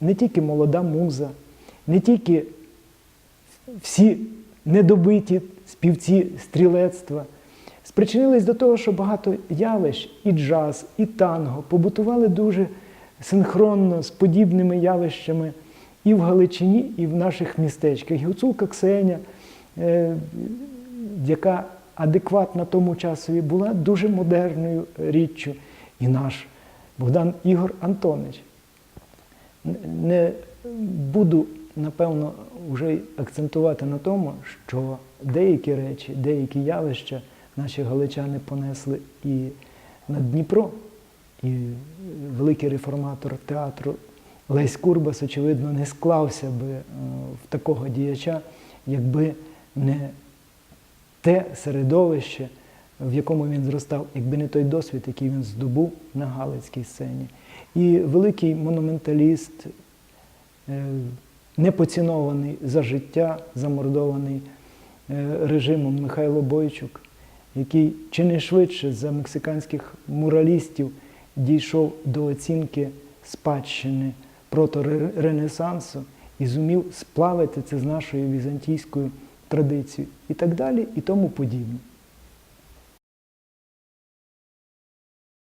не тільки молода муза, не тільки всі недобиті співці стрілецтва, спричинились до того, що багато явищ, і джаз, і танго побутували дуже синхронно з подібними явищами і в Галичині, і в наших містечках. І Гуцулка Ксеня, е, яка адекватна тому часові, була дуже модерною річчю. І наш Богдан Ігор Антонич. Не буду, напевно, вже акцентувати на тому, що деякі речі, деякі явища наші галичани понесли і на Дніпро, і великий реформатор театру Лесь Курбас, очевидно, не склався би е, в такого діяча, якби не те середовище, в якому він зростав, якби не той досвід, який він здобув на Галицькій сцені. І великий монументаліст, е, непоцінований за життя, замордований е, режимом Михайло Бойчук, який чи не швидше за мексиканських муралістів дійшов до оцінки спадщини проторенесансу і зумів сплавити це з нашою візантійською традицією і так далі, і тому подібне.